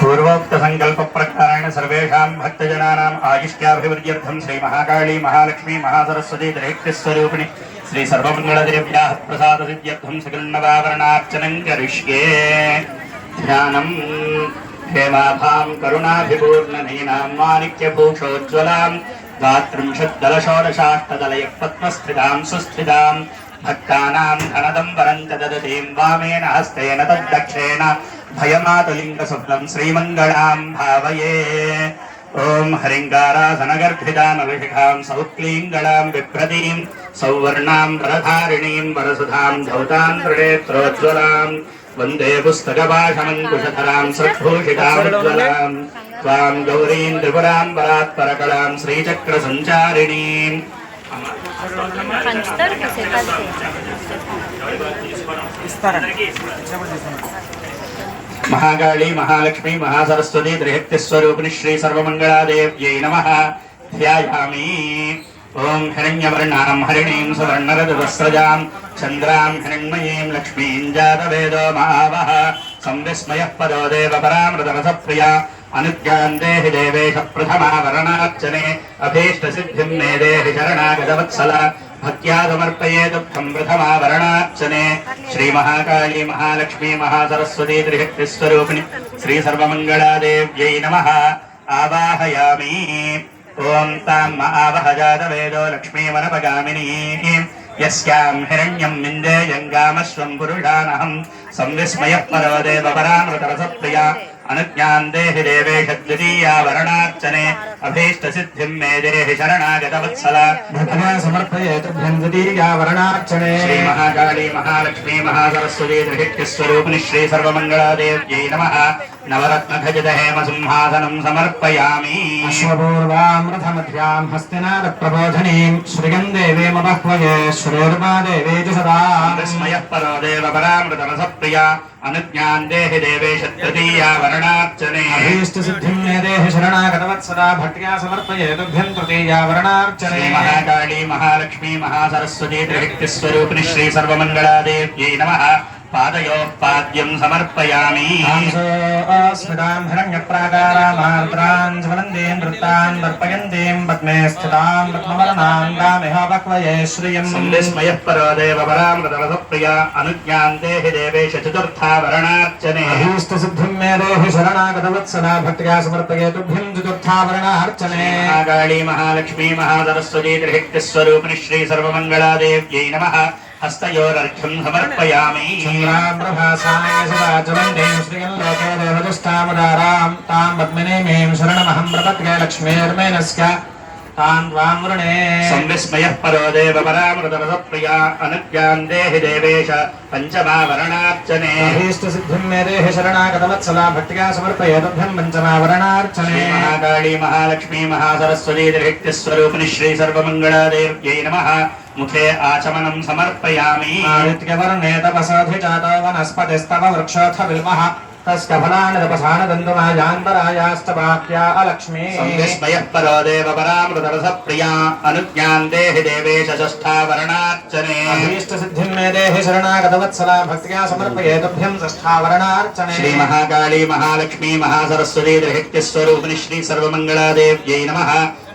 पूर्वोक्त संकल्प प्रकारेण सर्वेषां भक्तजना आयुष्याभिवृद्ध्यर्थं श्री महाकाली महालक्ष्मी, महासरस्वती त्रैक्तिस्वरूपिणी श्री सर्वमङ्गलद्रव्याः प्रसादसिद्ध्यर्थं सकलनवावरणार्चनं क्ये ध्यान ప్రసాద సిద్ధ్యర్థం సకృన్నవావరణార్చనం కరిష్యే ధ్యానం హేమాభాం కరుణాభిపూర్ణనీనాం మాణిక్యభూషోజ్వలాం ద్వాత్రింశద్దలషోడశాష్టదలయ పద్మస్థితాం సుస్థితాం భక్తానాం ధనదంబరం చ దదతీం వామేన హస్తేన తద్దక్షేణ భయమాతలింగశుభ్రం శ్రీమంగళాం భావయే. ఓం హరింగారాసనగర్భితామభిషిఖాం సౌక్లీంగళాం బిభ్రతీం సౌవర్ణాం వరధారిణీం వరసుధాం ధౌతాం త్రినేత్రోజ్వలాం వందే పుస్తకపాశమంకుశధరాం సద్భూషితాముజ్వలాం త్వాం గౌరీం త్రిపురాం పరాత్పరకళాం శ్రీచక్రసంచారిణీం పంచుతారు కాసేపు ఓం హిరణ్యవర్ణాం హరిణీం సువర్ణరజవస్రజాం చంద్రాం హిరణ్మయీం లక్ష్మీం జాతవేదో మహావహ సంవిస్మయ పదో దేవ పరామృతరస ప్రియా అనుజ్ఞాన్ దేహి దేవేశ ప్రథమా వరణార్చనే అభీష్ట మే దేహి శరణాగతవత్సల భక్త్యా సమర్పయే దుఃఖం ప్రథమా వరణార్చనే శ్రీ మహాకాళీ మహాలక్ష్మీ మహాసరస్వతీ త్రిశక్తిస్వరూపిణి శ్రీ సర్వమంగళాదేవ్యై నమ ఆవాహయామి ఓం తాం ఆవహ జాతవేదో లక్ష్మీమనపగామినీ యస్యాం హిరణ్యం విందేయం గామశ్వం పురుషానహం సంవిస్మయ పరో దేవ పరామృతరసప్రియ అనుజ్ఞాన్ దేహి దేవేశ ద్వితీయా వరణార్చనే అభీష్ట సిద్ధిం మే దేహి శరణాగతవత్సల భక్త్యా సమర్పయేతుభ్యం ద్వితీయా వరణార్చనే శ్రీ మహాకాళీ మహాలక్ష్మీ మహాసరస్వతి త్రిహిత్యస్వరూపిణి శ్రీ సర్వమంగళాదేవ్యై నమ నవరత్న ఖజిత హేమ సింహాసనం సమర్పయామి అశ్వపూర్వాం రథమధ్యాం హస్తినాద ప్రబోధనీం శ్రియం దేవేమబహ్వయే శ్రేర్మా దేవే చ సదా విస్మయ పరో దేవ పరామృతరస ప్రియ అనుజ్ఞాన్ దేహి దేవేశ తృతీయా వరణార్చనే అభీష్ట సిద్ధిం మే దేహి శరణాగతవత్సదా భక్త్యా సమర్పయేతుభ్యం తృతీయా వరణార్చనే శ్రీ మహాకాళీ మహాలక్ష్మీ మహాసరస్వతి త్రిహిత్యస్వరూపిణి శ్రీ సర్వమంగళాదేవ్యై నమ పాదయో పాద్యం సమర్పయామి స్మితాం హిరణ్యప్రాకారామార్ద్రాన్ జ్వలందీం వృత్తాన్ దర్పయంతీం పద్మే స్థితాం పద్మవలనాం దామిహ బహ్వయే శ్రియం. సంవిస్మయ పరో దేవ పరామృతరస ప్రియ అనుజ్ఞాన్ దేహి దేవేశ చతుర్థా వరణార్చనే. అభీష్ట సిద్ధిం మే దేహి శరణాగతవత్సలా భక్త్యా సమర్పయేతుభ్యం చతుర్థావరణార్చనే మహాకాళీ మహాలక్ష్మీ మహాసరస్వతీ త్రిహిత్యస్వరూపిణి శ్రీ సర్వమంగళాదేవ్యై నమ. హస్తయోరర్ఘ్యం సమర్పయామి చంద్రాం ప్రభాసాయ శివాచమండీం శ్రియం లోకే దేవదుష్టాముదారాం తాం పద్మినీమీం శరణమహం ప్రపత్గే లక్ష్మీర్మేనస్య తాన్ త్వాం వృణే సంవిస్మయ పరో దేవ పరామృతరస ప్రియ అనుజ్ఞాన్ దేహి దేవేశ పంచమా వరణార్చనే అభీష్ట సిద్ధిం మే దేహి శరణాగతవత్సలా భక్త్యా సమర్పయేతుభ్యం పంచమావరణార్చనే శ్రీ మహాకాళీ మహాలక్ష్మీ మహాసరస్వతీ త్రిహిత్యస్వరూపిణి శ్రీ సర్వమంగళాదేవ్యై నమ ముఖే ఆచమనం సమర్పయామి ఆదిత్యవర్ణే తపసాధిజాతో వనస్పతిస్తవ వృక్షోऽथ విల్మः తస్య ఫలాని తపసాన దంతుమాయాంబరాయాస్తవాక్యా అలక్ష్మీ సంవిస్మయ పరో దేవ పరామృతరస ప్రియా అనుజ్ఞాన్ దేహి దేవేశ షష్ఠా వరణార్చనే అభీష్ట సిద్ధిం మే దేహి శరణాగతవత్సలా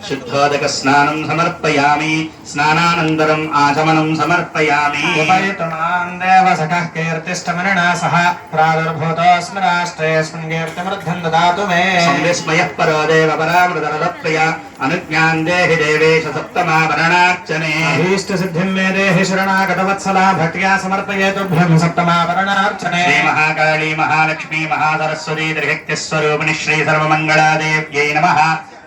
శుద్ధోదక స్నానం సమర్పయామి స్నానానంతరం ఆచమనం సమర్పయామి ఉపయుతుమాందేవసఖః కీర్తిష్టమనినా సహ ప్రాదుర్భూతోऽస్మి రాష్ట్రేऽస్మిन् కీర్తిమృద్ధం దదాతు మే సంవిస్మయః పరో దేవ పరామృతరదప్రియ అనుజ్ఞాన్ దేహి దేవేశ సప్తమాభరణార్చనే అభీష్ట సిద్ధిం మే దేహి శరణాగతవత్సలా భక్త్యా సమర్పయేతుభ్యం సప్తమాభరణార్చనే శ్రీ మహాకాళీ మహాలక్ష్మీ మహాసరస్వతీ త్రిశక్తిస్వరూపిణి శ్రీ సర్వమంగళాదేవ్యై నమః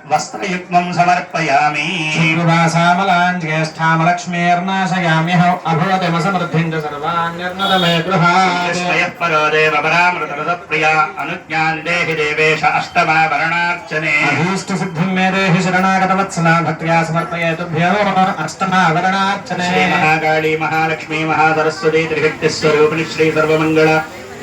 వస్త్రయుగ్మం సమర్పయామి శ్రీనివాసామలాన్ జ్యేష్ఠామలక్ష్మీర్నాశయామ్యహ అభవతిమసమృద్ధిం చ సర్వాన్ నిర్నదమే గృహాత్ విస్మయ పరో దేవ పరామృతరస ప్రియ అనుజ్ఞాన్ దేహి దేవేశ అష్టమా వరణార్చనే అభీష్ట సిద్ధిం మే దేహి శరణాగతవత్సలా భక్త్యా సమర్పయేతుభ్యో అష్టమావరణార్చనే శ్రీ మహాకాళీ మహాలక్ష్మీ మహాసరస్వతీ త్రిశక్తిస్వరూపిణి శ్రీ సర్వమంగళ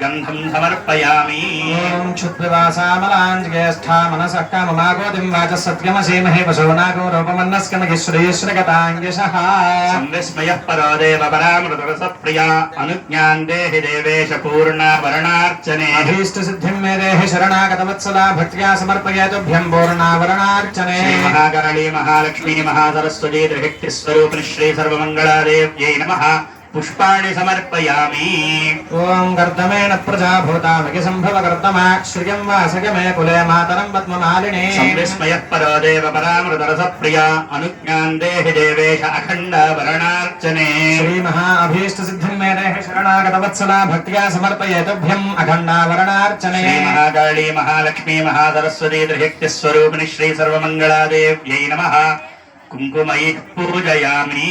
గంధం సమర్పయామి ఓం క్షుద్వివాసామలాంజ్యేష్ఠా మనసః కామమాగోతిం వాచ సత్యమసీమహే పశూనాగో రూపమన్నస్కమగిశ్రేయశ్రగతాంగిషః సంవిస్మయः పరో దేవ పరామృతరసప్రియ అనుజ్ఞాన్ దేహి దేవేశ పూర్ణావరణార్చనే అభీష్ట సిద్ధిం మే దేహి శరణాగతవత్సలా భక్త్యా సమర్పయేతుభ్యం పూర్ణావరణార్చనే శ్రీ మహాకాళీ మహాలక్ష్మీ మహాసరస్వతీ త్రిశక్తిస్వరూపిణి శ్రీ సర్వమంగళాదేవ్యై నమః ఓం కర్దమేణ ప్రజాభూతామికి సంభవ కర్దమా శ్రియం వాసగమే కులే మాతరం పద్మమాలిని సంవిస్మయः పరో దేవ పరామృతరసప్రియ అనుజ్ఞాన్ దేహి దేవేశ అఖండావరణార్చనే శ్రీ మహా అభీష్ట సిద్ధిం మే దేహి శరణాగతవత్సలా భక్త్యా సమర్పయేతుభ్యం అఖండావరణార్చనే శ్రీ మహాకాళీ మహాలక్ష్మీ మహాసరస్వతీ త్రిశక్తిస్వరూపిణి శ్రీ సర్వమంగళాదేవ్యై నమః కుంకుమైః పూజయామి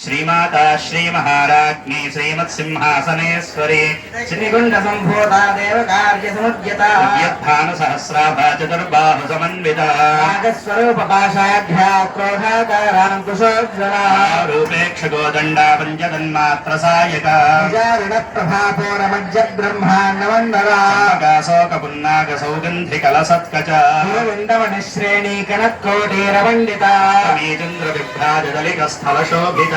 శ్రీమాతా శ్రీమహారాజ్ఞీ శ్రీమత్సింహాసనేశ్వరి శ్రీగుండ సంభూతా దేవ కార్య సముద్యత యద్భానుసహస్రాభా చతుర్బాహు సమన్విత క్రోధాకారాంకుశోజ్వలా రూపేక్షగోదండా పంచతన్మాత్ర సాయక ప్రభాపూరమజ్జ పున్నాగ సౌగంధి కలసత్కచ గోవిందమణి శ్రేణీ కనత్కోటీరమండిత చంద్ర విభ్రాజలిక స్థల శోభిత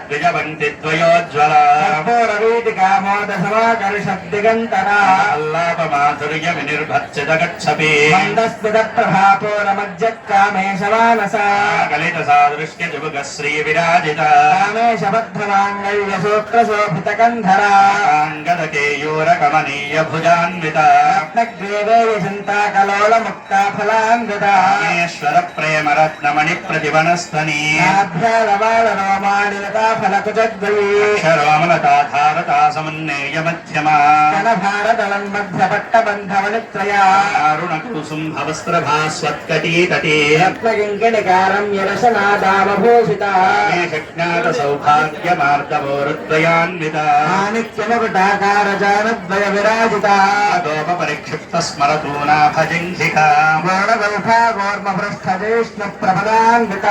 మంజరీ క్లుప్త కర్ణకోర మనోహర తాటంకయవలీభూత తపనోడుపమండరా రాగశిలాదర్శ పరిభావిక పోలభూ విద్రవబింబ శ్రీరంగ్యకారిణదనచ్చదా విద్యాంగురాగారద్విజవంతి ద్వయోజ్వల కర్పూరవీటికామోద సమాకర్షద్దిగంతరా అల్లాపమాధుర్య వినిర్భత్సిత గచ్చపి మందస్మిత ప్రభాపూరమజ్జక్కామేశవానస కలిత సాదృశ్య జుగుగ శ్రీ విరాజిత కామేశబద్ధమాంగళ్య సూత్రశోభిత కంధరా అంగద కేయూర కమనీయ భుజాన్విత రత్నగ్రీవేయ చింతాకలోల ముక్తా ఫలాంగత రామేశ్వర ప్రేమ రత్నమణి ప్రతివనస్తని నాభ్యాలవాల రోమాణిలతా ఫలకుజద్వయీ అక్షరోమలతాధారతా సమన్నేయ మధ్యమా భారతలం మధ్య పట్టబంధవనిత్రయా అరుణ కుసుం భవస్త్రభాస్వత్కటీ తటే రత్నకింకిణికారం యరసనాదామభూషిత జ్ఞాత సౌభాగ్యమార్దవోరుద్వయాన్విత మాణిక్యమకుటాకార జానద్వయ విరాజిత గోప పరిక్షిప్త స్మరతూనా భజింఘిక గోర్మపృష్ఠజేష్ణ ప్రపదాన్విత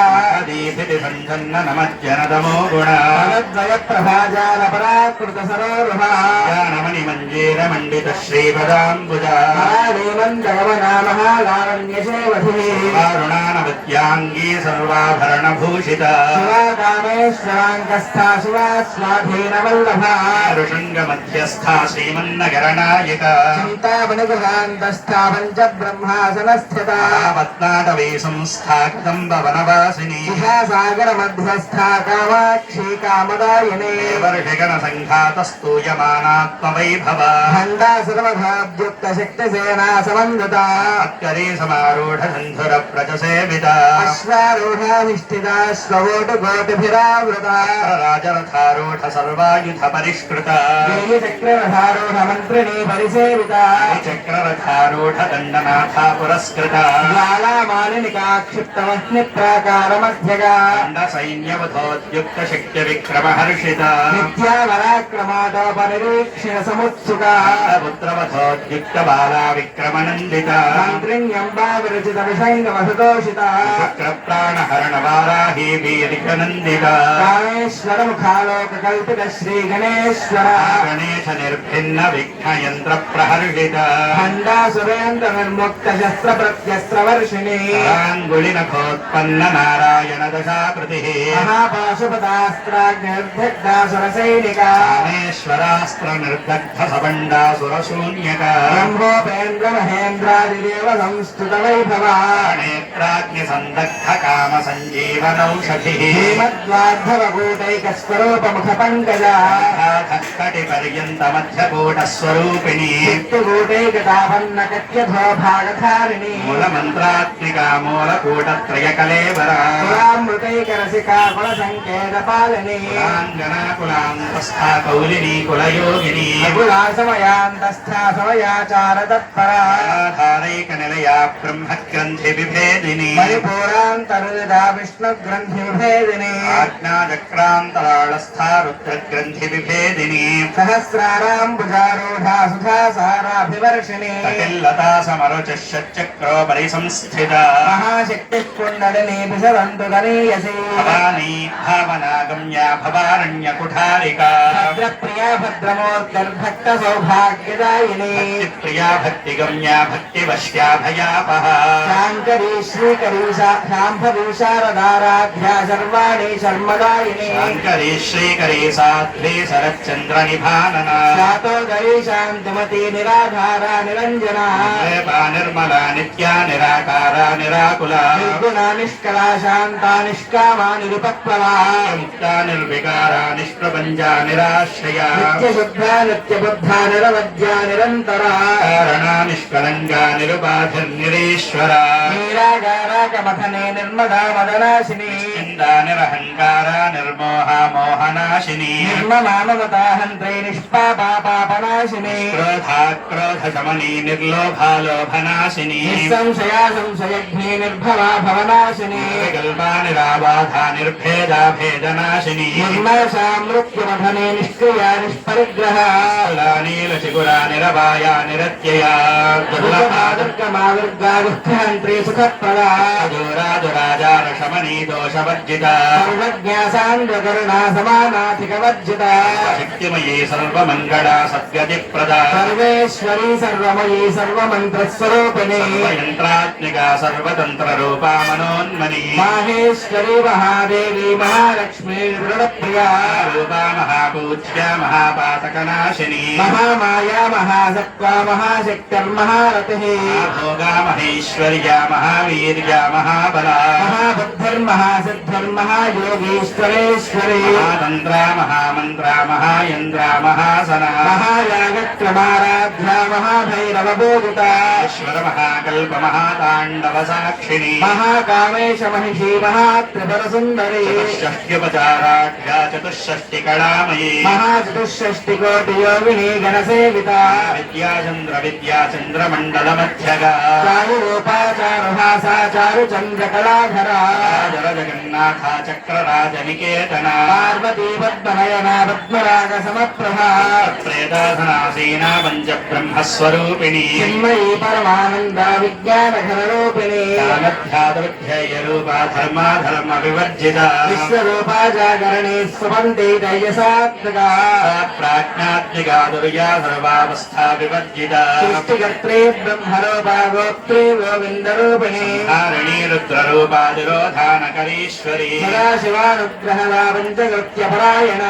దీపితి సంజన్న నమజ్జనదమో గుణ ఫలద్వయ ప్రభాజాల పరాకృత సరోరుహ జ్ఞానమణి మంజీర మండిత శ్రీపదాంబుజ. మందగమనా మహాలావణ్యసేవధి కారుణానవత్యాంగీ సర్వాభరణ భూషిత శివాకామేశ్వరాంగస్థా శివా స్వాధీన వల్లభ ఋషంగ మధ్యస్థా శ్రీమన్నగరనాయక చింతామణిగృహాంతస్థా పంచ బ్రహ్మాసనస్థిత పద్నాటవీ సంస్థాక్తంబ వనవాసిని సాగర మధ్యస్థా కామాక్షి కామదాయినే దేవర్షిగణ సంఘాతస్తూయమానాత్మవైభవ ఖండా సర్వధాద్యుక్త శక్తి సేనా సమన్విత అత్కరీ సమారూఢ సింధుర ప్రజసేవిత అశ్వారూఢాధిష్ఠిత స్వోటు కోటిభిరావృత రాజరథారూఢ సర్వాయుధ పరిష్కృత చక్రరథారూఢ మంత్రిణీ పరిసేవిత. చక్రరథారూఢ దండనాథ పురస్కృత జ్వాలామాలినికా క్షిప్తమగ్ని ప్రాకారమధ్యగా దండ సైన్యవధోద్యుక్త శక్తి విక్రమహర్షిత నిత్యావరాక్రమాటోపనిరీక్షణ సముత్సుక పుత్రవధోద్యుక్త బాలా విక్రమనందిత మంత్రిణ్యంబా విరచిత విషంగమసతోషిత ప్రాణహరణ వారాహి వీరికనందిత కామేశ్వర ముఖాలోక కల్పిత శ్రీ గణేశ్వర గణేశ నిర్భిన్న విఘ్నయంత్ర ప్రహర్షిత ఖండా సురేంద్ర నిర్ముక్త శస్త్ర ప్రత్యస్త్ర వర్షిణి అంగుళినఖోత్పన్న నారాయణ మహాపాశుపదాస్త్రాగ్నిర్దగ్ధాసుర సైనిక కామేశ్వరాస్త్ర నిర్దగ్ధ సబండాసుర శూన్యక బ్రహ్మోపేంద్ర మహేంద్రాదిదేవ సంస్థుత వైభవ నేత్రాగ్ని సందగ్ధ కామ సంజీవనౌషధి శ్రీమద్వార్ధవకూటైక స్వరూప ముఖ పంకజ కటి పర్యంత మధ్యకూట స్వరూపిణి చిత్తుకూటైక తాపన్న కట్యధో భాగధారిణి మూల మంత్రాత్మిక మూలకూట త్రయ కలేవర కులామృతైక రసికా కుల సంకేత పాలని కులాంగనా కులాంతస్థ కౌలిని కులయోగిని అగులా సమయాంతస్థా సమయాచార తత్పర ఆధారైక నిలయా బ్రహ్మగ్రంథి విభేదిని పరిపూరాంతరుదా విష్ణు గ్రంథి విభేదిని ఆజ్ఞాచక్రాంతరాళస్థా రుద్రగ్రంథి విభేదిని సహస్రారాంబుజారూఢా సుధా సారాభివర్షిణి కటిల్లతా సమరుచక్రో పరిసంస్థిత మహాశక్తి కుండలిని విశదంతు గణీయసి భవానీ భావనాగమ్య प्रिया व्याप्रिया भद्रमोर्दर्भक्त सौभाग्यदायिनी चित्प्रिया भक्तिगम्या भक्तिवश्या भयापः शाङ्करी श्रीकरी शाम्भवी शारदाराध्या सर्वाणी शर्मदायिनी। शाङ्करी श्रीकरी साध्वी शरच्चंद्र निभानना सातो गरी शान्तमती निराधारा निरञ्जना। निर्मला नित्या निराकारा निराकुला। निर्गुणा निष्कला शांता निष्कामा निरुपक्वला मुक्ता निर्विकारा निष्प्रपञ्चा निरा నిరాశ్రయ నిత్యశుద్ధ నిత్యబుద్ధ నిరవధ్య నిరంతర కారణ నిష్కలంక నిరుపాధిర్నిరీశ్వర నీరాగారాకమథనే నిర్మదా మదనాశిని ఇంద నిరహంకార నిర్మోహ మోహనాశిని నిర్మమామమతాహంత్రే నిష్పాపాపాపనాశిని క్రోధా క్రోధ శమని నిర్భవా భవనాశిని నిరాబాధ నిర్భేదా భేదనాశిని నిర్మలసా మృత్యుమథనే నిష్క్రియా నిష్పరిగ్రహ నీల చిగురా నిరవాయ నిరత్యయా. దుర్లభా దుర్గమా దుర్గా దుఃఖహంత్రి సుఖప్రదా. దురాదురాజార శమనీ దోషవర్జిత. సర్వజ్ఞాసాంధ్రకరుణా సమానాధికవర్జిత శక్తిమయీ సర్వమంగళ సద్గతి ప్రదా సర్వేశ్వరీ సర్వమయీ సర్వమంత్రస్వరూపిణి. సర్వయంత్రాత్మిక సర్వతంత్ర రూపా మనోన్మని మాహేశ్వరీ మహాదేవి మహాలక్ష్మీ దృఢప్రియా రూపా మహాపూజ్య మహాపాతకనాశిని మహామాయా మహాసత్వా మహాశక్తిర్మహారతి భోగా మహేశ్వర్య మహావీర్య మహాబలా మహాబుద్ధిర్మహాసిద్ధిర్మహాయోగీశ్వరేశ్వరీ మహాతంత్ర మహామంత్ర మహాయంత్ర మహాసన మహాయాగక్రమారాధ్యా మహాభైరవబోధిత ఈశ్వర యోగిని గణసేవిత విద్యాచంద్ర విద్యాచంద్ర మండల మధ్యగా చారు రూపాచారు చంద్ర కళాధర జర జగన్నాథ చక్ర రాజనికేతన పార్వతీ పద్మనయన పద్మరాగ సమప్రభా ప్రేతాసనాసీన పంచ బ్రహ్మస్వరూపిణి చిన్మయీ పరమానంద విజ్ఞాన ఘనరూపిణి ధ్యాతృధ్యేయ రూపా ధర్మాధర్మ వివర్జిత విశ్వరూపా జాగరణి ప్రాజ్ఞాత్మికా దుర్యా సర్వావస్థా వివర్జిత సృష్టికర్త్రే బ్రహ్మరూపా గోత్రే గోవిందరూపిణి ధారిణీ రుద్రరూపాదిరోధానకరీశ్వరీ సదాశివానుగ్రహలా పంచకృత్య పరాయణ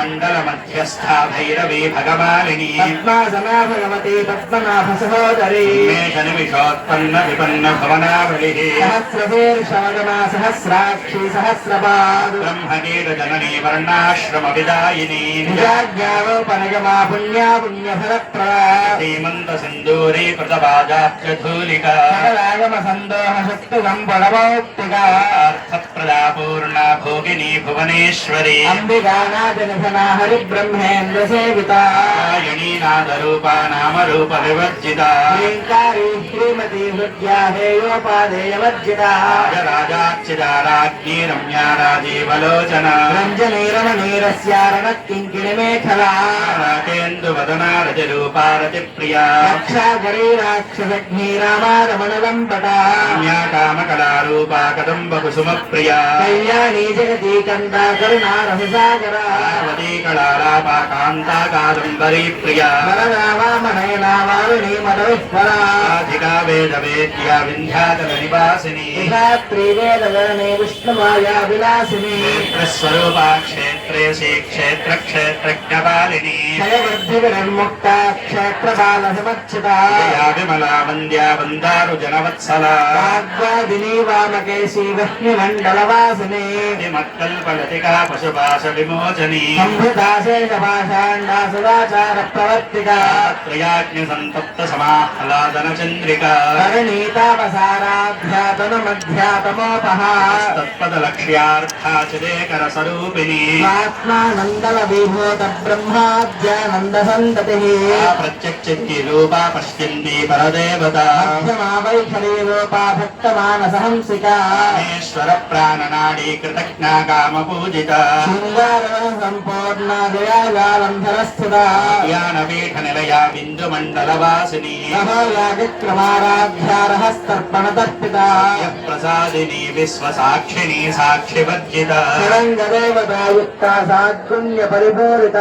మండల మధ్యస్థా భైరవీ భగవాలిని పద్మాసనా భగవతి పద్మనాభ సహోదరి మేష నిమిషోత్పన్న విపన్న భవనావళి సహస్రశీర్షమగమా సహస్రాక్షి సహస్రపాదు బ్రహ్మకీట జననీ వర్ణాశ్రమ విదాయిని నిజాజ్ఞానోపనగమా పుణ్యా పుణ్యఫలప్రదా శ్రీమంత సింధూరీ కృతవాజాత్యధూలిక సకలాగమ సందోహ శక్తుగం పడమౌక్తిగా అర్థప్రదా పూర్ణ భోగిని భువనేశ్వరి అంబికా గానాదినిధనా హరిబ్రహ్మేంద్ర సేవిత యణీనాదరూపా నామరూప వివర్జిత శ్రీంకారీ శ్రీమతి హృద్యా హేయోపాదేయవర్జిత రాజార్చిదారాజ్ఞీ రమ్యా రాజీవలోచన రంజనీరమణీరస్యారణ కింకిణి మేఖలా రాకేందువదనా రజరూపా రతిప్రియా రక్షాగరీరాక్షసగ్ని రామారమణలంపట రమ్యా కామకళారూపా కదంబ కుసుమ ప్రియా కళ్యాణీ జగదీ కందా కరుణారససాగర పార్వతీ కళాలాపా కాంతా కాదంబరీ ప్రియా వరదావామనయనా వారుణీ మదవిస్వరా రాధికా వేద వేద్యా వింధ్యాచల నివాసిని త్రివేదగణే విష్ణుమాయా విలాసిని క్షేత్రస్వరూపా క్షేత్రే శ్రీ క్షేత్ర క్షేత్రజ్ఞపాలిని క్షయవృద్ధివిరన్ముక్త క్షేత్రబాల సమర్చిత విజయా విమలా వంద్యా వందారు జనవత్సలా వాగ్వాదినీ వామకేశీ వహ్నిమండలవాసిని మత్కల్పలతికా పశుపాశ విమోచనీ సంభృతాశేషపాషాండా సదాచార ప్రవర్తిక త్రయాజ్ఞ సంతప్త సమాహ్లాదన చంద్రికా స్వరూపిణి స్వాత్మానందల విభూత బ్రహ్మాద్యానంద సంతతి ప్రత్యక్షి రూపా ప్రాణనాడీ కృతజ్ఞా కామ పూజిత. సంపూర్ణ నిలయా బిందు మండల వాసిని సహోయాగక్రమారాధ్యారహస్తర్పణ తర్పిత ప్రసాదిని విశ్వసాక్షిణి సాక్షివర్జిత పరిపూరిత